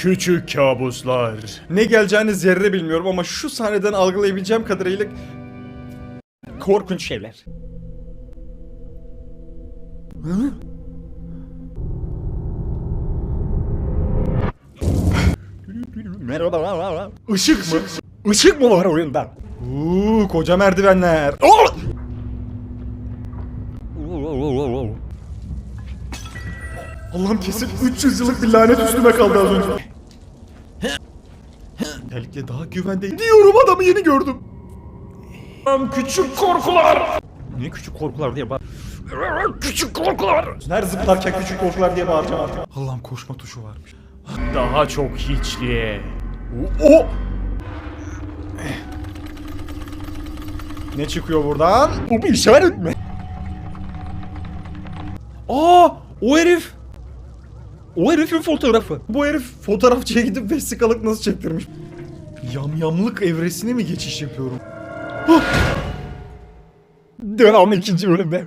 Küçük kabuslar. Ne geleceğini zerre bilmiyorum ama şu sahneden algılayabileceğim kadarıyla korkunç şeyler. Hı? Merhaba. Işık mı? Işık mı var oyunda? Uuu koca merdivenler. Oh! Allah'ım kesin 300 yıllık bir lanet üstüme kaldı az önce. Belki daha güvende diyorum adamı yeni gördüm. Am küçük korkular. Ne küçük korkular diye bağır. Küçük korkular. Her zıplarken küçük korkular diye bağıracağım artık. Allah'ım koşma tuşu varmış. Daha çok hiçliğe. O. o! Ne çıkıyor buradan? Bu bir işaret mi? Aa, o herif. O herifin fotoğrafı. Bu herif fotoğrafçıya gidip vesikalık nasıl çektirmiş? Yamyamlık evresine mi geçiş yapıyorum? Devam ikinci bölümde.